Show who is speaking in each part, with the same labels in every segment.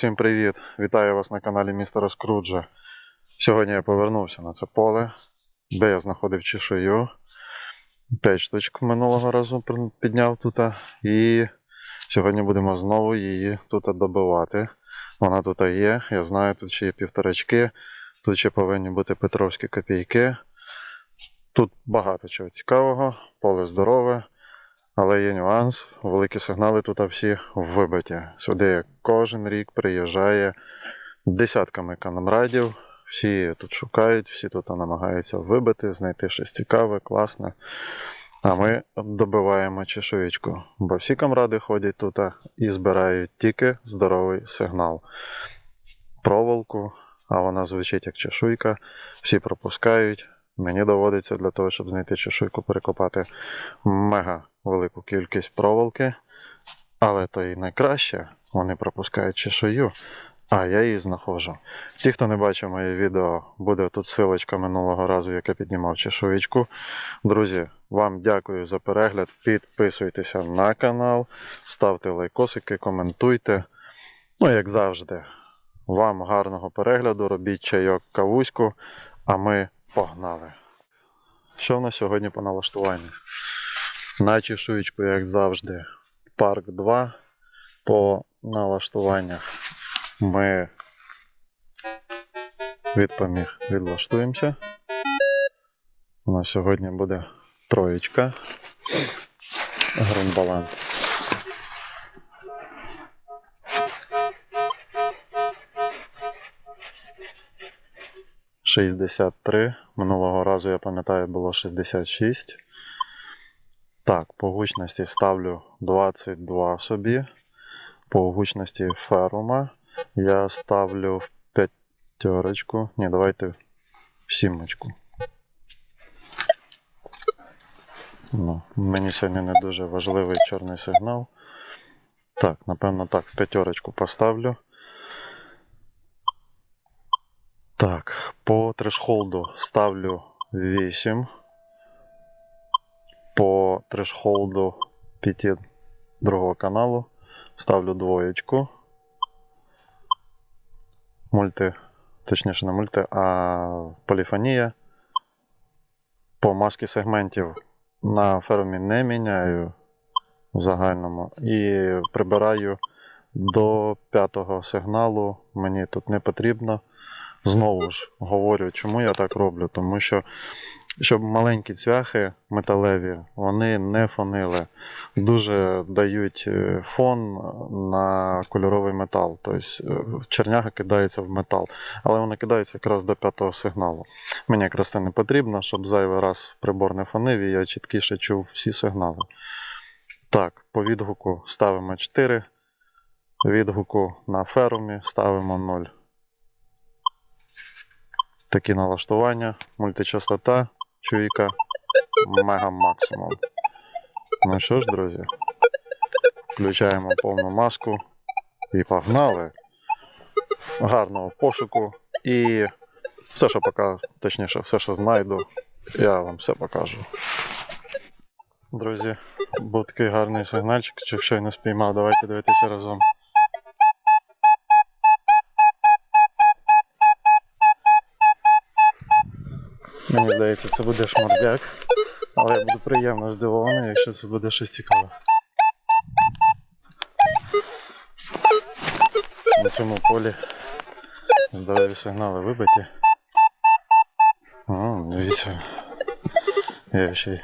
Speaker 1: Всім привіт! Вітаю вас на каналі Містера Скруджа. Сьогодні я повернувся на це поле, де я знаходив чешую. П'ять штучок минулого разу підняв тут. І сьогодні будемо знову її тут добивати. Вона тут є. Я знаю, тут ще є півторачки, тут ще повинні бути петровські копійки. Тут багато чого цікавого, поле здорове. Але є нюанс, великі сигнали тут всі вибиті. Сюди кожен рік приїжджає десятками камрадів, всі тут шукають, всі тут намагаються вибити, знайти щось цікаве, класне. А ми добиваємо чешуєчку, бо всі камради ходять тут і збирають тільки здоровий сигнал. Проволоку, а вона звучить як чешуйка, всі пропускають. Мені доводиться для того, щоб знайти чешуйку, перекопати мега велику кількість проволоки, але то і найкраще, вони пропускають чешую, а я її знаходжу. Ті, хто не бачив моє відео, буде тут силочка минулого разу, як я піднімав чешуєчку. Друзі, вам дякую за перегляд. Підписуйтеся на канал, ставте лайкосики, коментуйте. Ну, як завжди, вам гарного перегляду, робіть чайок кавуську, а ми погнали. Що в нас сьогодні по налаштуванню? На чешуєчку, як завжди, парк 2 по налаштуваннях. Ми від поміг відлаштуємося. У нас сьогодні буде троєчка. Грунтбаланс. Шістдесят три. Минулого разу, я пам'ятаю, було 66. Так, по гучності ставлю 22 собі. По гучності ферума я ставлю в п'ятерочку. Ні, давайте в сімочку. Ну, мені сьогодні не дуже важливий чорний сигнал. Так, напевно, так, в п'ятерочку поставлю. Так, по трешхолду ставлю 8 по трешхолду 5 другого каналу ставлю двоєчку. Мульти, точніше не мульти, а поліфонія. По маски сегментів на фермі не міняю в загальному. І прибираю до п'ятого сигналу. Мені тут не потрібно. Знову ж говорю, чому я так роблю, тому що щоб маленькі цвяхи металеві, вони не фонили. Дуже дають е, фон на кольоровий метал. Тобто е, черняга кидається в метал, але вона кидається якраз до п'ятого сигналу. Мені якраз це не потрібно, щоб зайвий раз прибор не фонив, і я чіткіше чув всі сигнали. Так, по відгуку ставимо 4. Відгуку на ферумі ставимо 0. Такі налаштування, мультичастота, чуйка, мега максимум. Ну що ж, друзі, включаємо повну маску і погнали. Гарного пошуку і все, що пока, точніше, все, що знайду, я вам все покажу. Друзі, був такий гарний сигнальчик, чи щойно спіймав, давайте дивитися разом. Мені здається, це буде шмардяк, але я буду приємно здивований, якщо це буде щось цікаве. На цьому полі здорові сигнали вибиті. О, дивіться. Я ще й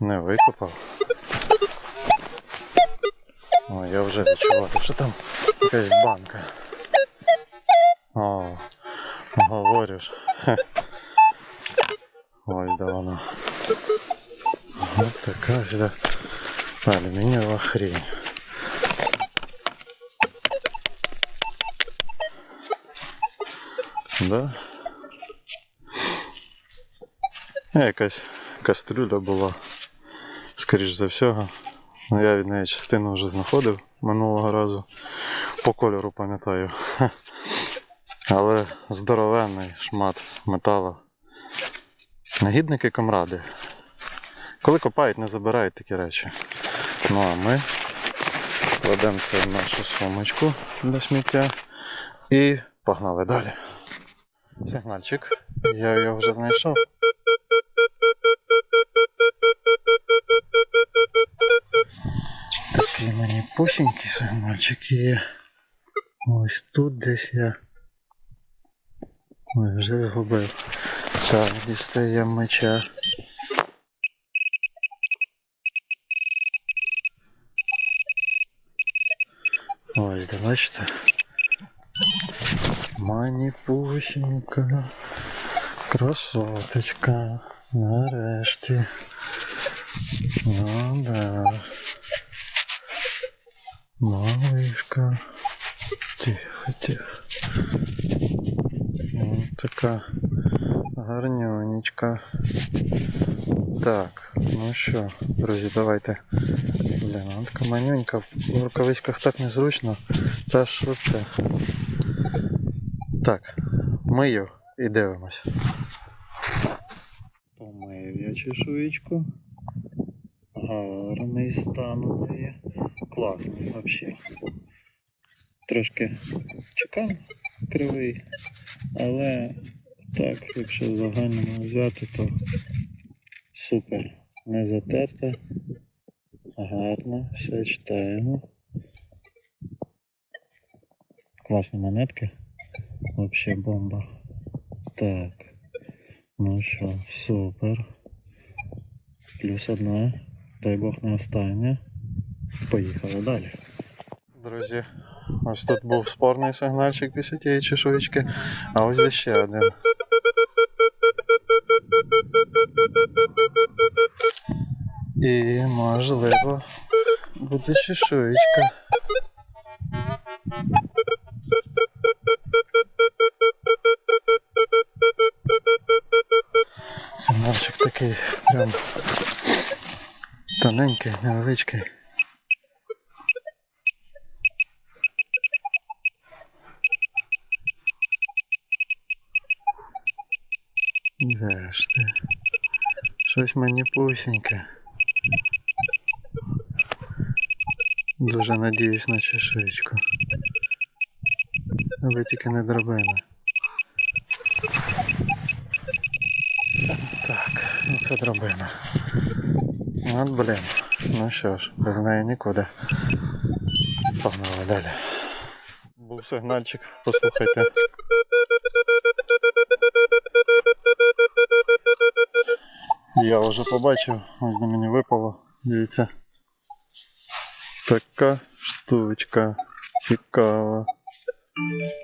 Speaker 1: не викопав. О, я вже відчуваю, що там якась банка. О. Хе. Ось де вона. Ось така сюди алюмінієва хрень. Да? Якась кастрюля була, скоріш за всього. Ну, я від неї частину вже знаходив минулого разу. По кольору пам'ятаю. Але здоровенний шмат металу. Негідники комради. Коли копають, не забирають такі речі. Ну а ми Кладемо це в нашу сумочку для сміття. І погнали далі. Сигнальчик. Я його вже знайшов. Такий мені пусінький сигнальчик є. Ось тут десь я. Ой, вже згубив. Так, дістаємо меча. Ось, де бачите. Маніпусінька. Красоточка. Нарешті. Ну да. Малышка. Тихо, тихо. Ну, така гарнюнечка. Так, ну що, друзі, давайте. Блін, вона така манюнька. В рукавичках так незручно. Та що це? Так, мию і дивимось. Помив я чешуєчку. Гарний стан у неї. Класний взагалі. Трошки чекан кривий, але так, якщо в загальному взяти, то супер. Не затерта. Гарно, все читаємо. Класні монетки. Вообще бомба. Так. Ну що, супер. Плюс одна. Дай Бог не остання. Поїхали далі. Друзі, ось тут був спорний сигнальчик після тієї чешуєчки, а ось ще один. І можливо буде чешуєчка. Сигнальчик такий прям тоненький, невеличкий. Де ж ти? Щось мені пусіньке. Дуже надіюсь на чешуєчку. Аби тільки не дробина. Так, ну це дробина. От блін. Ну що ж, без неї нікуди. Погнали далі. Був сигнальчик, послухайте. Я вже побачив, ось до мені випало. Дивіться. Така штучка. Цікава.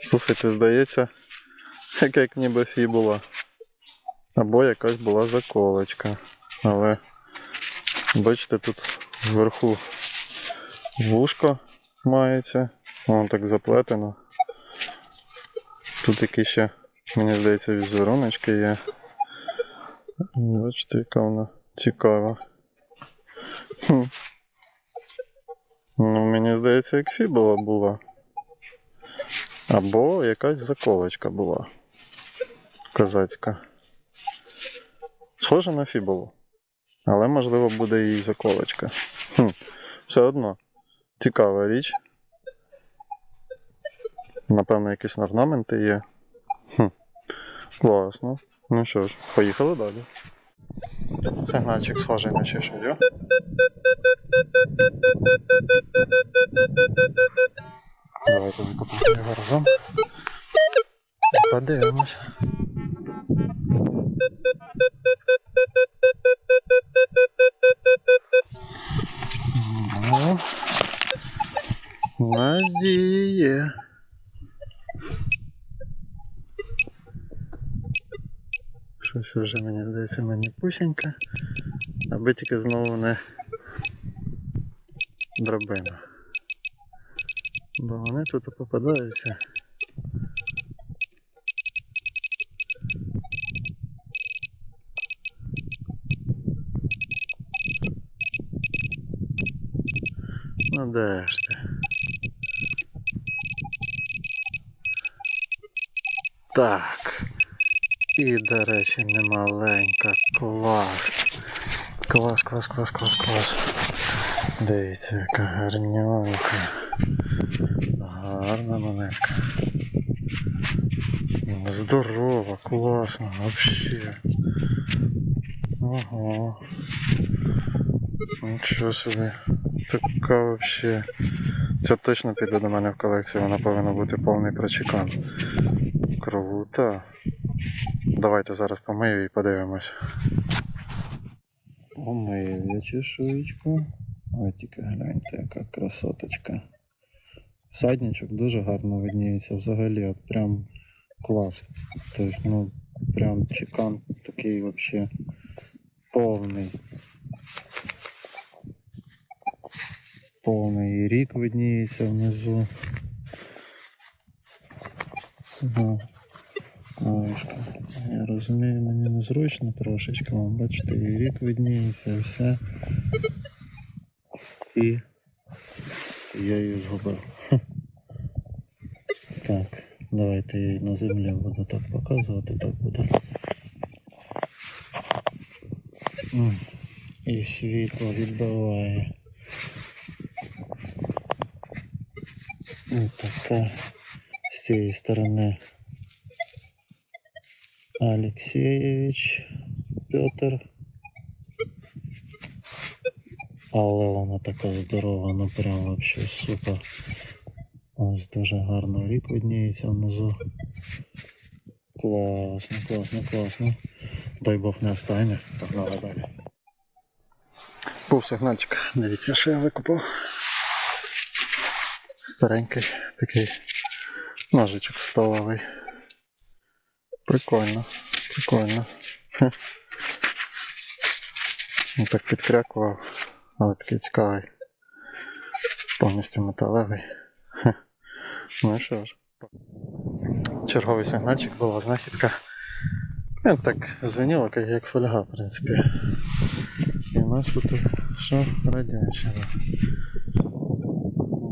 Speaker 1: Слухайте, здається, як, ніби фібула. Або якась була заколочка. Але бачите, тут вверху вушко мається. Воно так заплетено. Тут такі ще, мені здається, візеруночки є. Бачите, яка вона цікава. Ну, мені здається, як фібула була. Або якась заколочка була. Козацька. Схоже на фібулу. Але можливо буде і заколочка. Хм. Все одно. Цікава річ. Напевно, якісь орнаменти є. Хм. Класно. Ну що ж, поїхали далі. Сигнальчик схожий на чешую. Давайте закопаємо його разом. Подивимось. Ну, Надія. Щось вже мені здається мені пусенька, аби тільки знову не драбина. Бо вони тут попадаються. Ну де ж ти? Так. І, до речі, немаленька. Клас. Клас, клас, клас, клас, клас. Дивіться, яка гарнюнка. Гарна монетка. Здорова, класно, вообще. Ого. Нічого собі. Така вообще. Це точно піде до мене в колекцію, вона повинна бути повний прочекан. Круто. Давайте зараз помию і подивимось. Помию я чешуєчку. Ой, тільки гляньте, яка красоточка. Всадничок дуже гарно видніється взагалі, от прям клас. Тобто, ну, прям чекан такий вообще повний. Повний рік видніється внизу. Ошка. Я розумію, мені незручно трошечки. Вам бачите, і рік видніється, і все. І я її згубив. Так, давайте я її на землі буду так показувати, так буде. І світло відбиває. І така з цієї сторони Алексеєвич Петр. Але вона така здорова, ну прям вообще супер. Ось дуже гарно рік видніється внизу. Класно, класно, класно. Дай Бог не остане. Погнали далі. Був сигнальчик. Дивіться, що я викупав. Старенький такий ножичок столовий. Прикольно, прикольно. Хе. Ну, так підкрякував, але такий цікавий. Повністю металевий. Хе. Ну і що ж. Черговий сигнальчик була знахідка. Він так звеніло, як, фольга, в принципі. І у нас тут що? Радянщина.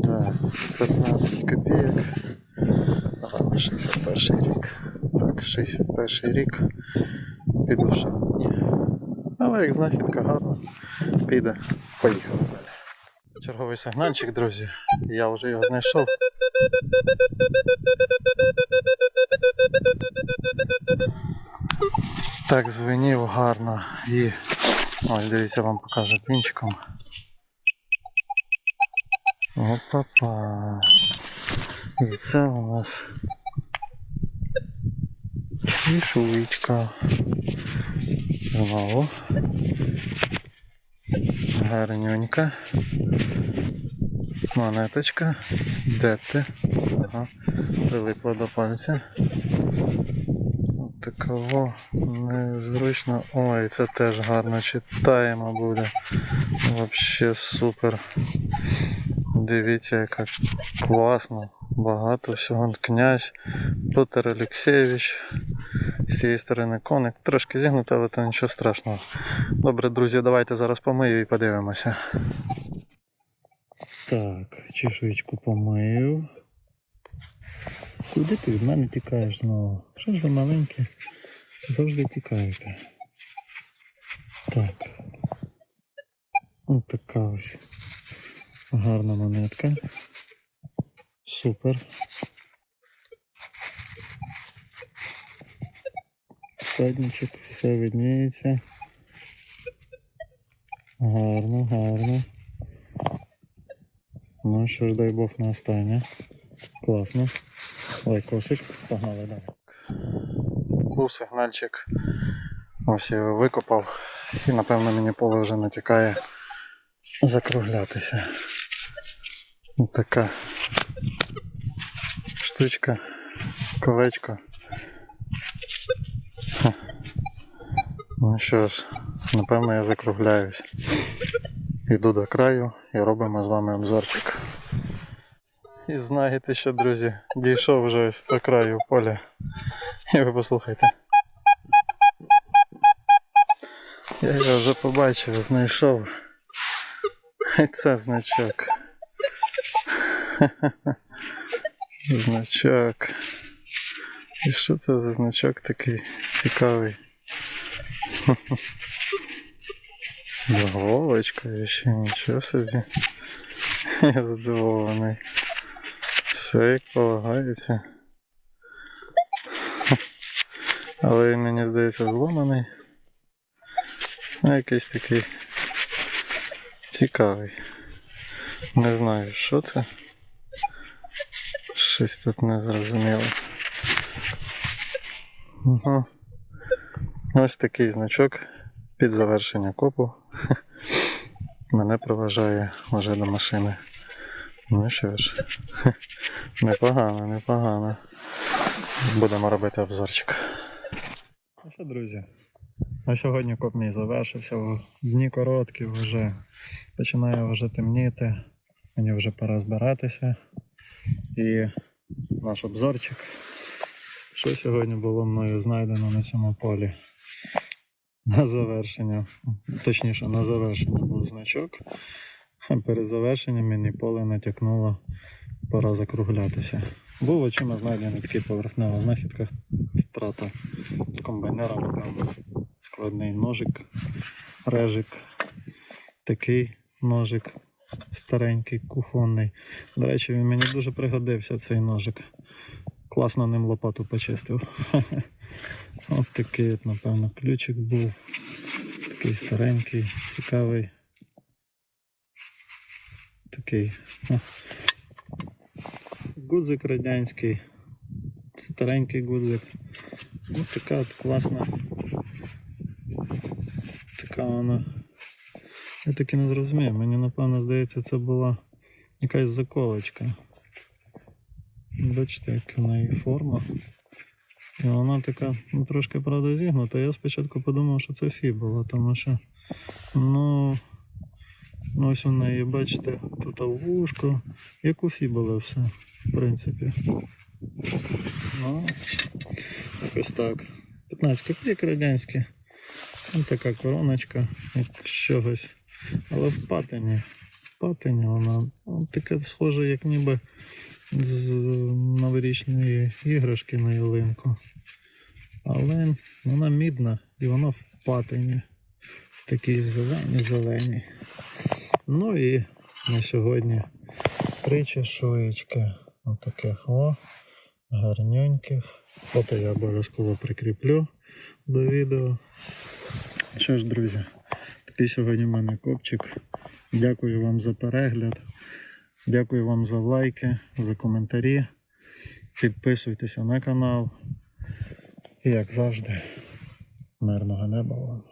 Speaker 1: Да, 15 копійок. Ладно, 61 рік. Так, 61 рік. Піду ще. Ні. Але як знахідка гарна. Піде. Поїхали далі. Черговий сигнальчик, друзі. Я вже його знайшов. Так звенів гарно і ось дивіться, вам покажу пінчиком. Опа-па. І це у нас чешуйчка. Знову. Гарнюнька. Монеточка. Де ти? Ага. Прилипла до пальця. Такого незручно. Ой, це теж гарно читаємо буде. Вообще супер. Дивіться, яка класно. Багато всього. Князь Петр Олексійович. З цієї сторони коник. Трошки зігнуто, але то нічого страшного. Добре, друзі, давайте зараз помию і подивимося. Так, чешуєчку помив. Куди ти від мене тікаєш знову? Що ж ви маленькі? Завжди тікаєте. Так. Ось така ось гарна монетка. Супер. Садничок, все видніється. Гарно, гарно. Ну що ж, дай Бог на останнє. Класно. Лайкосик. Погнали далі. Був сигнальчик. Ось я його викопав. І напевно мені поле вже натякає закруглятися. Ось така штучка, колечко. Ну що ж, напевно я закругляюсь. Йду до краю і робимо з вами обзорчик. І знаєте що, друзі, дійшов вже ось до краю поля. І ви послухайте. Я його вже побачив, знайшов. І це значок. Значок. І що це за значок такий цікавий? Головочка ще нічого собі. Я здивований. Все як полагається. Але мені здається зломаний. Ну, якийсь такий цікавий. Не знаю, що це. Щось тут не зрозуміло. Ну, ось такий значок під завершення копу. Мене проважає вже до машини. Ну що ж, непогано, непогано. Будемо робити обзорчик. Ну що, друзі? На сьогодні коп мій завершився. Дні короткі вже. Починає вже темніти. Мені вже пора збиратися. І наш обзорчик. Що сьогодні було мною знайдено на цьому полі? На завершення, точніше, на завершення був значок. Перед завершенням мені поле натякнуло, пора закруглятися. Був очима знайдений такий поверхнева знахідка, втрата комбайнера, напевно, складний ножик, режик, такий ножик старенький, кухонний. До речі, він мені дуже пригодився цей ножик. Класно ним лопату почистив. От такий, от, напевно, ключик був. Такий старенький, цікавий. Такий. Гудзик радянський. Старенький гудзик. Ось така от класна. Така вона. Я таки не зрозумів. Мені напевно здається, це була якась заколочка. Бачите, як в неї форма. І вона така ну, трошки правда зігнута. Я спочатку подумав, що це фібула, тому що ну, ну ось у неї, бачите, тут вушко, як у фібули все, в принципі. Ну, якось так. 15 копійок радянські. Ось така короночка, як з чогось. Але в патині. В патині вона ну, така схожа, як ніби з новорічної іграшки на ялинку. Але вона мідна і вона в патині. В такій зелені-зелені. Ну і на сьогодні три чешуєчки. Отаких о, гарнюньких. Фото я обов'язково прикріплю до відео. Що ж, друзі, такий сьогодні в мене копчик. Дякую вам за перегляд. Дякую вам за лайки, за коментарі. Підписуйтеся на канал. І як завжди, мирного неба вам.